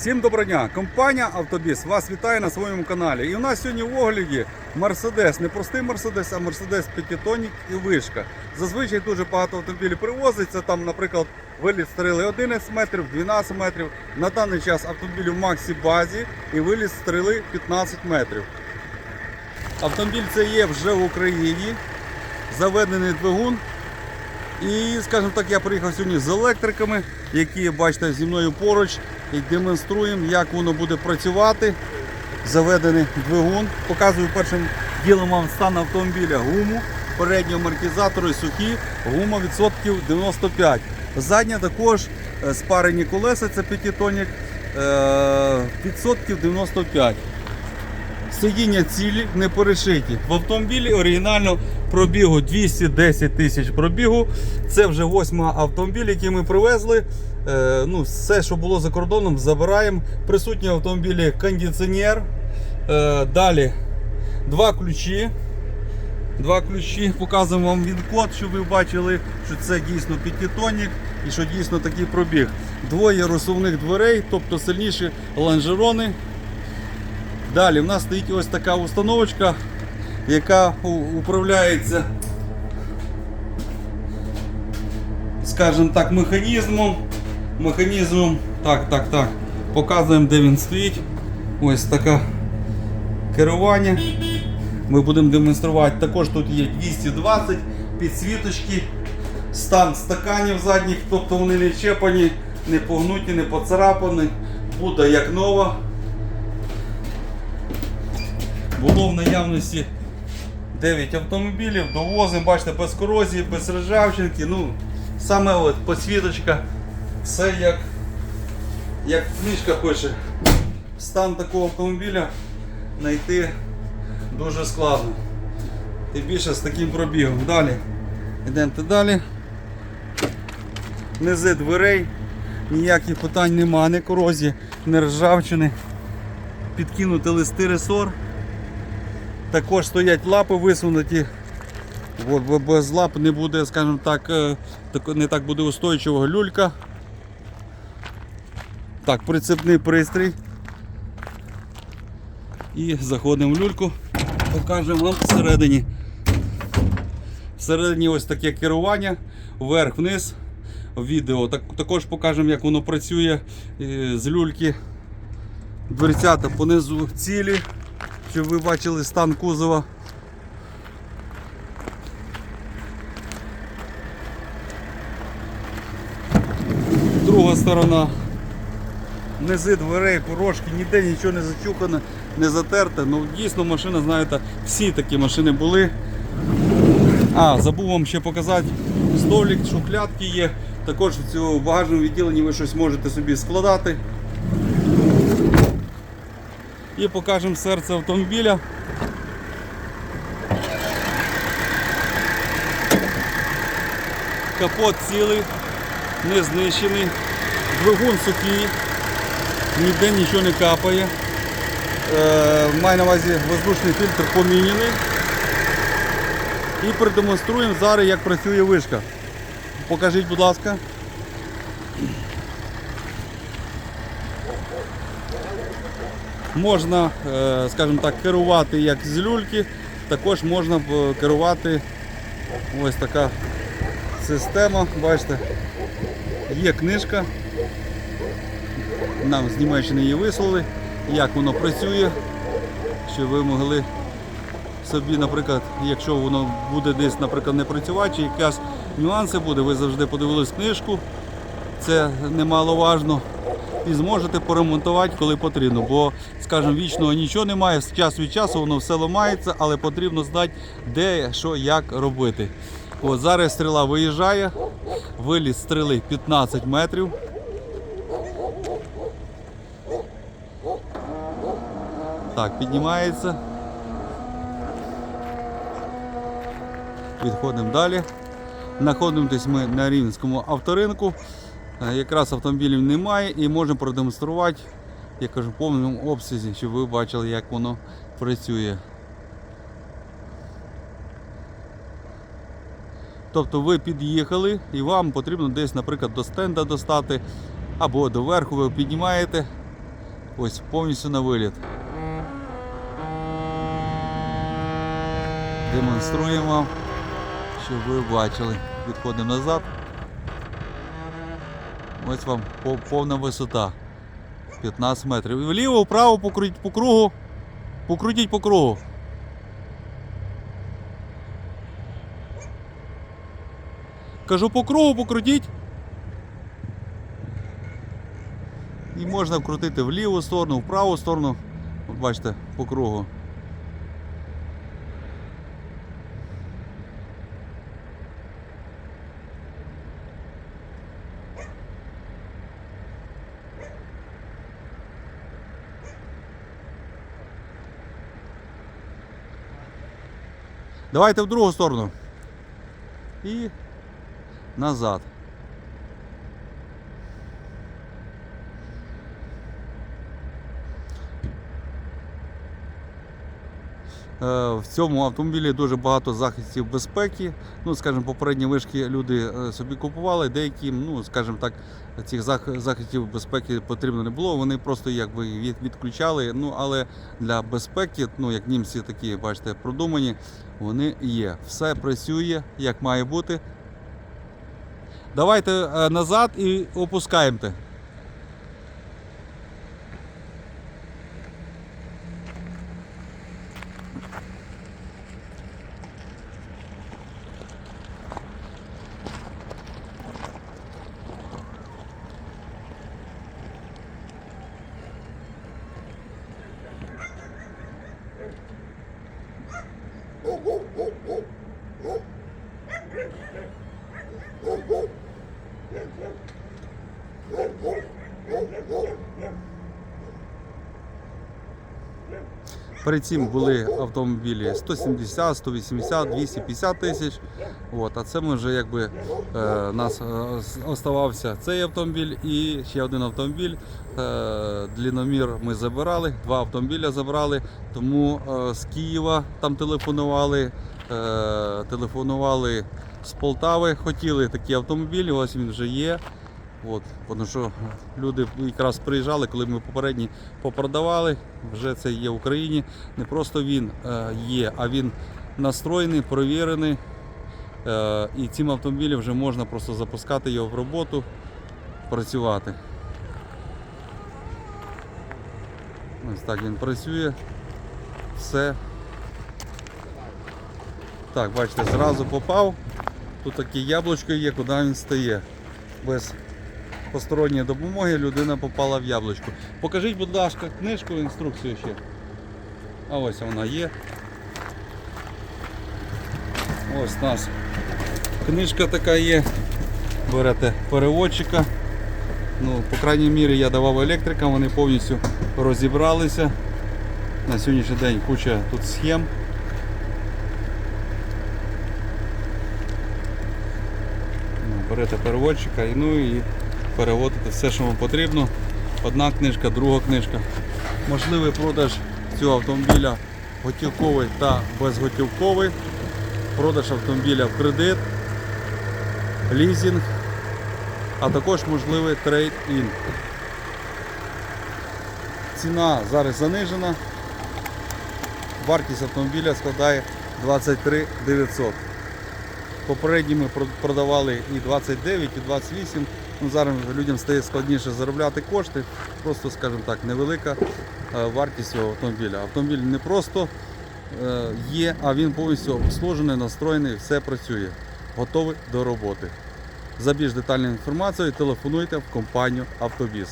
Всім доброго дня! Компанія Автобіс вас вітає на своєму каналі. І у нас сьогодні в огляді Мерседес, не простий Мерседес, а Мерседес П'ятитонік і вишка. Зазвичай дуже багато автомобілів привозиться. Там, наприклад, виліт стріли 11 метрів, 12 метрів. На даний час автомобіль в Максі базі і виліт стріли 15 метрів. Автомобіль це є вже в Україні. Заведений двигун. І, скажімо так, я приїхав сьогодні з електриками, які бачите зі мною поруч, і демонструємо, як воно буде працювати. Заведений двигун. Показую першим ділом вам стан автомобіля гуму, переднього амортизатору і сухі, гума відсотків 95. Задня також е, спарені колеса, це п'ятитонік, е, відсотків 95. Сидіння цілі, не перешиті. В автомобілі оригінально пробігу 210 тисяч пробігу. Це вже восьма автомобіль, який ми привезли. Е, ну, все, що було за кордоном, забираємо. Присутні автомобілі кондиціонер. Е, далі два ключі. Два ключі. Показуємо вам він код, щоб ви бачили, що це дійсно п'ятитонік і що дійсно такий пробіг. Двоє розсувних дверей, тобто сильніші лонжерони. Далі в нас стоїть ось така установочка, яка управляється, скажімо так, механізмом. Механізмом. Так, так, так. Показуємо, де він стоїть. Ось таке керування. Ми будемо демонструвати. Також тут є 220 підсвіточки, стан стаканів задніх, тобто вони не чепані, не погнуті, не поцарапані. Буде як нова. Було в наявності 9 автомобілів, довозимо, бачите, без корозії, без ржавчинки. Ну, саме от посвіточка, все як, як книжка пише. Стан такого автомобіля знайти дуже складно. Тим більше з таким пробігом. Далі. Йдемо далі. Низи дверей. Ніяких питань нема, ні корозії, ні ржавчини. Підкинути листи ресор. Також стоять лапи висунуті. От, без лап не буде, скажімо так, е, не так буде устойчивого люлька. Так, прицепний пристрій. І заходимо в люльку, покажемо вам всередині. Всередині ось таке керування, вверх-вниз. Відео. Так, також покажемо, як воно працює е, з люльки. Дверцята понизу цілі, щоб ви бачили стан кузова. Друга сторона. Низи дверей, порожки, ніде нічого не зачухано, не затерте. Ну дійсно машина, знаєте, всі такі машини були. А, забув вам ще показати столик, шухлядки є. Також в цьому багажному відділенні ви щось можете собі складати. І покажемо серце автомобіля. Капот цілий, не знищений, двигун сухий, ніде нічого не капає. Е, маю на увазі воздушний фільтр поміняний. І продемонструємо зараз, як працює вишка. Покажіть, будь ласка. Можна, е, скажімо так, керувати як з люльки, також можна е, керувати ось така система. Бачите, є книжка. Нам з Німеччини її вислали, як воно працює, щоб ви могли собі, наприклад, якщо воно буде десь, наприклад, не працювати, чи якісь нюанси буде, ви завжди подивились книжку, це немаловажно. І зможете поремонтувати, коли потрібно. Бо, скажімо, вічного нічого немає, час від часу воно все ламається, але потрібно знати, де, що, як робити. От зараз стріла виїжджає, виліз стріли 15 метрів. Так, піднімається. Відходимо далі. Знаходимось ми на Рівненському авторинку. Е, Якраз автомобілів немає і можемо продемонструвати, я кажу, в повному обсязі, щоб ви бачили, як воно працює. Тобто ви під'їхали і вам потрібно десь, наприклад, до стенда достати або до верху ви піднімаєте Ось повністю на виліт. Демонструємо, щоб ви бачили. Відходимо назад. Ось вам повна висота. 15 метрів. Вліво, вправо покрутіть по кругу. Покрутіть по кругу. Кажу по кругу покрутіть. І можна вкрутити в ліву сторону, в праву сторону. От бачите, по кругу. Давайте в другу сторону. І назад. В цьому автомобілі дуже багато захистів безпеки. Ну, скажімо, попередні вишки люди е, собі купували, деякі, ну, скажімо так, цих захистів безпеки потрібно не було. Вони просто якби відключали. Ну, але для безпеки, ну як німці такі, бачите, продумані, вони є. Все працює як має бути. Давайте е, назад і опускаємо. Перед цим були автомобілі 170, 180, 250 тисяч. От, а це ми вже якби е, нас е, оставався цей автомобіль і ще один автомобіль. Е, длінномір ми забирали, два автомобіля забрали. Тому е, з Києва там телефонували, е, телефонували з Полтави, хотіли такі автомобілі, ось він вже є. От, тому що люди якраз приїжджали, коли ми попередні попродавали, вже це є в Україні. Не просто він е, є, а він настроєний, провірений. Е, і цим автомобілем вже можна просто запускати його в роботу, працювати. Ось так він працює. Все. Так, бачите, зразу попав. Тут таке яблучко є, куди він стає. Без посторонньої допомоги людина попала в яблучко. Покажіть, будь ласка, книжку, інструкцію ще. А ось вона є. Ось нас книжка така є. Берете переводчика. Ну, по крайній мірі я давав електрикам, вони повністю розібралися. На сьогоднішній день куча тут схем. Ну, Берете переводчика і, ну, і переводите все, що вам потрібно. Одна книжка, друга книжка. Можливий продаж цього автомобіля готівковий та безготівковий. Продаж автомобіля в кредит, лізинг, а також можливий трейд-ін. Ціна зараз занижена. Вартість автомобіля складає 23 900. Попередні ми продавали і 29, і 28. Ну, зараз людям стає складніше заробляти кошти. Просто, скажімо так, невелика е, вартість цього автомобіля. Автомобіль не просто е, є, а він повністю обслужений, настроєний, все працює, готовий до роботи. За більш детальною інформацією телефонуйте в компанію Автобіс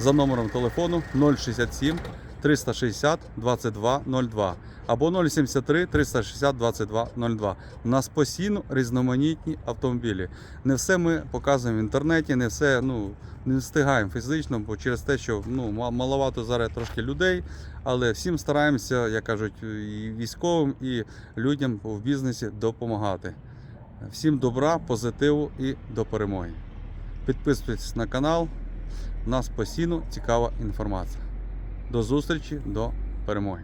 за номером телефону 067 360 22 02 або 073 360 22 02. У нас постійно різноманітні автомобілі. Не все ми показуємо в інтернеті, не все ну, не встигаємо фізично, бо через те, що ну, маловато зараз трошки людей, але всім стараємося, як кажуть, і військовим, і людям в бізнесі допомагати. Всім добра, позитиву і до перемоги. Підписуйтесь на канал. У нас постійно цікава інформація. До зустрічі, до перемоги.